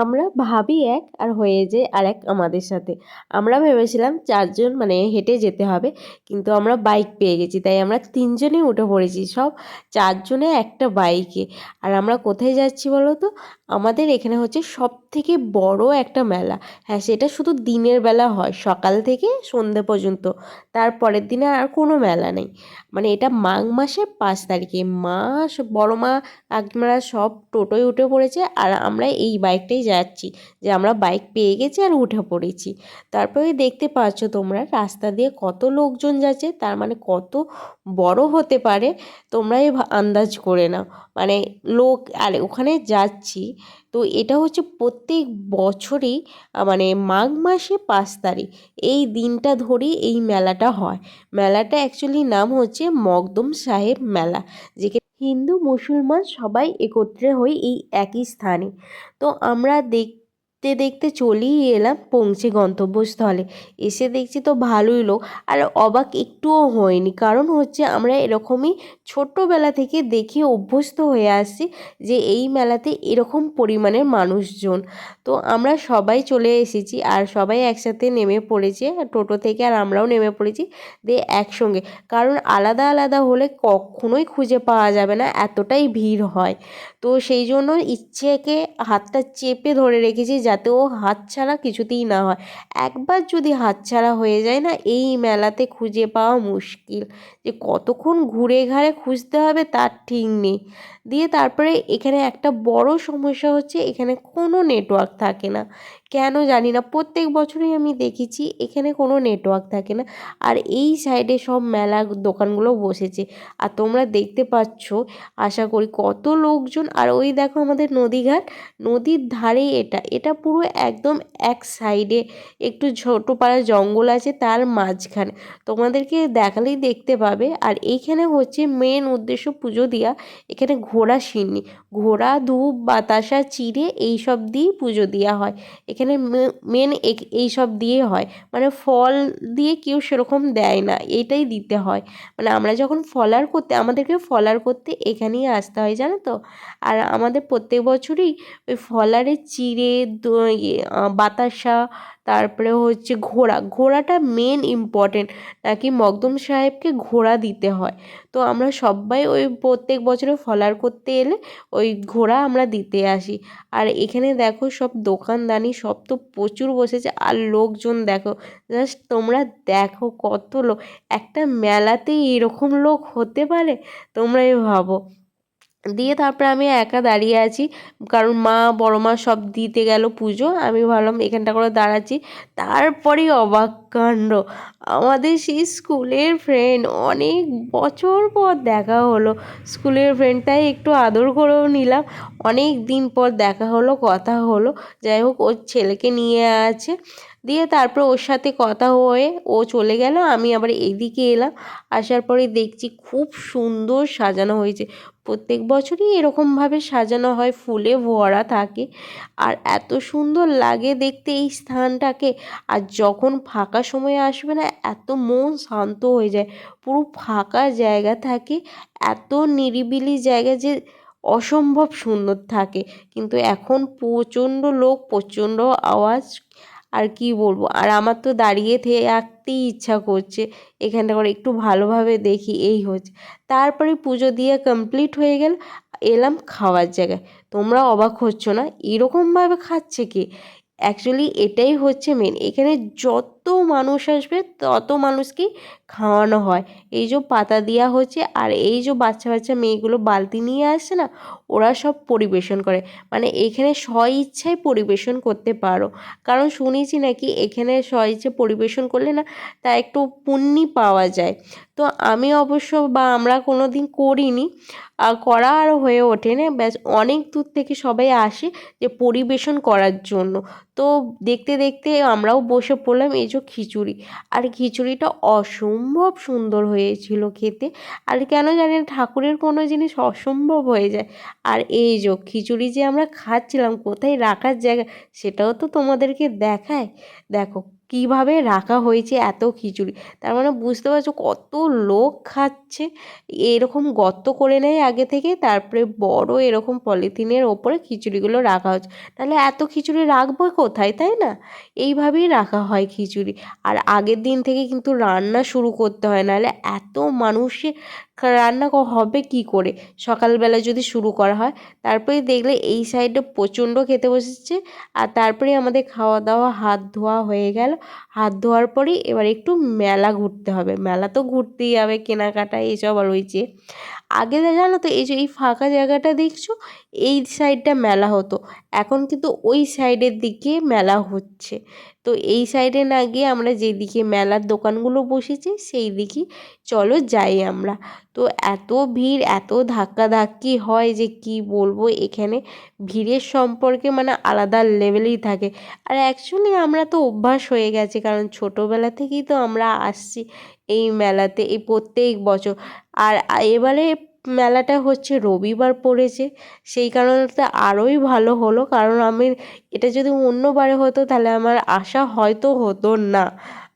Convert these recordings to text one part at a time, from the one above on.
আমরা ভাবি এক আর হয়ে যায় আর এক আমাদের সাথে। আমরা ভেবেছিলাম চারজন মানে হেঁটে যেতে হবে, কিন্তু আমরা বাইক পেয়ে গেছি, তাই আমরা তিনজনেই উঠে পড়েছি, সব চারজনে একটা বাইকে আর আমরা কোথায় যাচ্ছি বলো তো আমাদের এখানে হচ্ছে সব থেকে বড় একটা মেলা। হ্যাঁ সেটা শুধু দিনের বেলা হয়, সকাল থেকে সন্ধে পর্যন্ত। তারপরের দিনে আর কোনো মেলা নেই। মানে এটা মাঘ মাসের পাঁচ তারিখে। মা বড় মা, কাকিমারা সব টোটোয় উঠে পড়েছে, আর আমরা এই বাইকটাই যাচ্ছি, যে আমরা বাইক পেয়ে গেছি আর উঠে পড়েছি। তারপরে দেখতে পাচ্ছ তোমরা রাস্তা দিয়ে কত লোকজন যাচ্ছে, তার মানে কত বড় হতে পারে তোমরাই আন্দাজ করে নাও। মানে লোক, আর ওখানে যাচ্ছি, তো এটা হচ্ছে প্রত্যেক বছরই মানে মাঘ মাসে পাঁচ তারিখ, এই দিনটা ধরেই এই মেলাটা হয়। মেলাটা অ্যাকচুয়ালি নাম হচ্ছে মকদম সাহেব মেলা, যেখানে হিন্দু মুসলমান সবাই একত্রে হই এই একই স্থানে। তো আমরা দেখতে দেখতে চলেই এলাম পৌঁছে গন্তব্যস্থলে। এসে দেখছি তো ভালোই লোক, আর অবাক একটুও হয়নি। কারণ হচ্ছে আমরা এরকমই ছোট্টবেলা থেকে দেখে অভ্যস্ত হয়ে আসছি যে এই মেলাতে এরকম পরিমাণের মানুষজন। তো আমরা সবাই চলে এসেছি আর সবাই একসাথে নেমে পড়েছে টোটো থেকে আর আমরাও নেমে পড়েছি দিয়ে একসঙ্গে। কারণ আলাদা আলাদা হলে কখনোই খুঁজে পাওয়া যাবে না, এতটাই ভিড় হয়। তো সেই জন্য ইচ্ছেকে হাতটা চেপে ধরে রেখেছি যাতে ও হাতছাড়া কিছুতেই না হয়। একবার যদি হাতছাড়া হয়ে যায় না, এই মেলাতে খুঁজে পাওয়া মুশকিল। যে কতক্ষণ ঘুরে ঘাড়ে খুঁজতে হবে তার ঠিক নেই। দিয়ে তারপরে এখানে একটা বড় সমস্যা হচ্ছে, এখানে কোনো নেটওয়ার্ক থাকে না। কেন জানি না। প্রত্যেক বছরই আমি দেখেছি, এখানে কোনো নেটওয়ার্ক থাকে না। আর এই সাইডে সব মেলা দোকানগুলো বসেছে। আর তোমরা দেখতে পাচ্ছ, আশা করি কত লোকজন। আর ওই দেখো আমাদের নদীঘাট, নদীর ধারে এটা। এটা পুরো একদম এক সাইডে একটু ছোটো পাড়া জঙ্গল আছে, তার মাঝখানে। তোমাদেরকে দেখালেই দেখতে পাবে। আর এইখানে হচ্ছে মেন উদ্দেশ্য পুজো দেওয়া এখানে ঘোড়া সিন্নি। ঘোড়া, ধূপ, বাতাসা, চিড়ে, এইসব দিয়েই পুজো দেওয়া হয়। এখানে মেন এই সব দিয়ে হয়। মানে ফল দিয়ে কেউ সেরকম দেয় না এইটাই দিতে হয়। মানে আমরা যখন ফলার করতে, আমাদেরকে ফলার করতে এখানেই আসতে হয়, জানো তো? আর আমাদের প্রত্যেক বছরই ওই ফলারে চিড়ে ইয়ে বাতাসা তারপরে হচ্ছে ঘোড়া। ঘোড়াটা মেন ইম্পর্টেন্ট নাকি মকদম সাহেবকে ঘোড়া দিতে হয়। তো আমরা সবাই ওই প্রত্যেক বছরে ফলার করতে এলে ওই ঘোড়া আমরা দিতে আসি। আর এখানে দেখো সব দোকানদানি, সব তো প্রচুর বসেছে। আর লোকজন দেখো জাস্ট তোমরা দেখো কত লোক। একটা মেলাতেই এরকম লোক হতে পারে? তোমরাই ভাবো। দিয়ে তারপরে আমি একা দাঁড়িয়ে আছি। কারণ মা, বড় মা সব দিতে গেল পুজো। আমি ভাবলাম এখানটা করে দাঁড়াচ্ছি। তারপরেই অবাক কাণ্ড। আমাদের সেই স্কুলের ফ্রেন্ড অনেক বছর পর দেখা হলো। স্কুলের ফ্রেন্ডটাই একটু আদর করেও নিলাম। অনেক দিন পর দেখা হলো, কথা হলো। যাই হোক, ওর ছেলেকে নিয়ে আছে। দিয়ে তারপর ওর সাথে কথা হয়ে ও চলে গেল। আমি আবার এইদিকে এলাম। আসার পরে দেখছি খুব সুন্দর সাজানো হয়েছে। প্রত্যেক বছরই এরকমভাবে সাজানো হয়, ফুলে ভরা থাকে। আর এত সুন্দর লাগে দেখতে এই স্থানটাকে। আর যখন ফাঁকা সময় আসবে না, এত মন শান্ত হয়ে যায়। পুরো ফাঁকা জায়গা থাকে। এত নিরিবিলি জায়গা যে অসম্ভব সুন্দর থাকে। কিন্তু এখন প্রচণ্ড লোক, প্রচণ্ড আওয়াজ আর কি বলব? আর আমার তো দাঁড়িয়ে থাকতেই ইচ্ছা করছে, এখানটা করে একটু ভালোভাবে দেখি, এই হচ্ছে। তারপরে পুজো দিয়ে কমপ্লিট হয়ে গেল, এলাম খাওয়ার জায়গায়। তোমরা অবাক হচ্ছ না? এরকমভাবে খাচ্ছে কে? অ্যাকচুয়ালি এটাই হচ্ছে মেন এখানে যত মানুষ আসবে, তত মানুষকেই খাওয়ানো হয়। এই যে পাতা দেওয়া হচ্ছে আর এই যে বাচ্চা বাচ্চা মেয়েগুলো বালতি নিয়ে আসছে না, ওরা সব পরিবেশন করে। মানে এখানে স্ব ইচ্ছায় পরিবেশন করতে পারো। কারণ শুনেছি নাকি এখানে স্ব ইচ্ছে পরিবেশন করলে না তা একটু পুণ্যি পাওয়া যায়। তো আমি অবশ্য বা আমরা কোনো দিন করিনি আর করা আর হয়ে ওঠেনি ব্যাস অনেক দূর থেকে সবাই আসে যে পরিবেশন করার জন্য। তো দেখতে দেখতে আমরাও বসে পড়লাম এই যে খিচুড়ি। আর খিচুড়িটা অসম্ভব সুন্দর হয়েছিল খেতে। আর কেন জানি ঠাকুরের কোনো জিনিস অসম্ভব হয়ে যায়। আর এই যে খিচুড়ি যে আমরা খাচ্ছিলাম, কোথায় রাখার জায়গা, সেটাও তো তোমাদেরকে দেখায়। দেখো কীভাবে রাখা হয়েছে এত খিচুড়ি? তার মানে বুঝতে পারছ কত লোক খাচ্ছে। এরকম গর্ত করে নেয় আগে থেকে, তারপরে বড় এরকম পলিথিনের ওপরে খিচুড়িগুলো রাখা হচ্ছে। তাহলে এত খিচুড়ি রাখব কোথায়, তাই না? এইভাবেই রাখা হয় খিচুড়ি। আর আগের দিন থেকে কিন্তু রান্না শুরু করতে হয়, নাহলে এত মানুষে রান্না হবে কি করে? সকালবেলা যদি শুরু করা হয়, তারপরে দেখলে এই সাইডে প্রচণ্ড খেতে বসেছে। আর তারপরে আমাদের খাওয়া দাওয়া হাত ধোয়া হয়ে গেল। হাত ধোয়ার পরেই এবার একটু মেলা ঘুরতে হবে। মেলা তো ঘুরতেই হবে, কেনাকাটা এইসব রয়েছে আগে জানো তো, এই যে এই ফাঁকা জায়গাটা দেখছ, এই সাইডটা মেলা হতো। এখন কিন্তু ওই সাইডের দিকে মেলা হচ্ছে। তো এই সাইডে না গিয়ে আমরা যেদিকে মেলার দোকানগুলো বসেছে সেই দিকেই চলো যাই আমরা। তো এত ভিড়, এত ধাক্কাধাক্কি হয় যে কি বলব? এখানে ভিড়ের সম্পর্কে মানে আলাদা লেভেলেই থাকে। আর অ্যাকচুয়ালি আমরা তো অভ্যাস হয়ে গেছে, কারণ ছোটোবেলা থেকেই তো আমরা আসছি এই মেলাতে এই প্রত্যেক বছর। আর এবারে মেলাটা হচ্ছে রবিবার পড়েছে। সেই কারণে আরোই ভালো হলো। কারণ আমি, এটা যদি অন্যবারে হতো তাহলে আমার আসা হয়তো হতো না।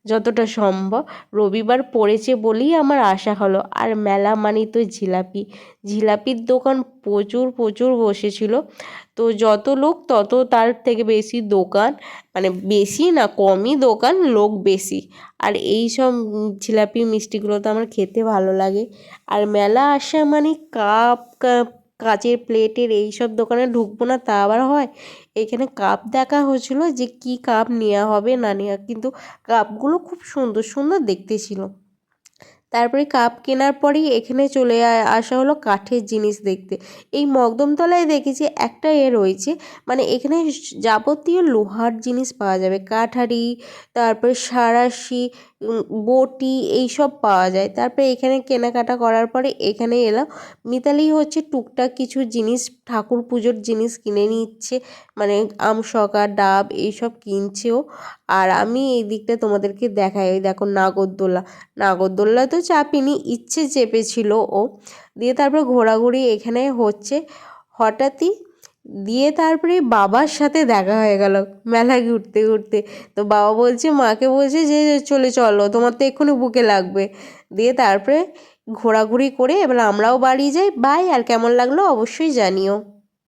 যতটা সম্ভব। রবিবার পড়েছে বলেই আমার আশা হলো। আর মেলা মানেই তো জিলাপি। জিলাপির দোকান প্রচুর প্রচুর বসেছিল। তো যত লোক তত তার থেকে বেশি দোকান মানে বেশি না কমই দোকান, লোক বেশি। আর এই সব জিলাপি, মিষ্টিগুলো তো আমার খেতে ভালো লাগে। আর মেলা আসা মানে কাপ কাপ কাচের প্লেটের এই সব দোকানে ঢুকবো না তা আবার হয়। এখানে কাপ দেখা হচ্ছিল যে কী কাপ নেওয়া হবে না নেওয়া কিন্তু কাপগুলো খুব সুন্দর সুন্দর দেখতে ছিল। তারপরে কাপ কেনার পরেই এখানে চলে আসা হলো কাঠের জিনিস দেখতে। এই মকদমতলায় দেখেছি একটা এ রয়েছে মানে এখানে যাবতীয় লোহার জিনিস পাওয়া যাবে। কাঠারি তারপরে উম, বটি এইসব পাওয়া যায়। তারপরে এখানে কেনাকাটা করার পরে এখানে এলাম। মিতালি হচ্ছে টুকটাক কিছু জিনিস, ঠাকুর পুজোর জিনিস কিনে নিচ্ছে। মানে আমশকা ডাব এইসব কিনছেও। আর আমি এই দিকটা তোমাদেরকে দেখাই। ওই দেখো নাগরদোলা। নাগরদোল্লা তো চাপিনি, ইচ্ছে চেপেছিল ও। দিয়ে তারপর ঘোরাঘুরি এখানে হচ্ছে। হঠাৎই দিয়ে তারপরে বাবার সাথে দেখা হয়ে গেল মেলা ঘুরতে ঘুরতে। তো বাবা বলছে, মাকে বলছে যে, চলে চলো, তোমার তো এক্ষুনি বুকে লাগবে। দিয়ে তারপরে ঘোরাঘুরি করে এবার আমরাও বাড়ি যাই। বাই আর কেমন লাগল অবশ্যই জানিও।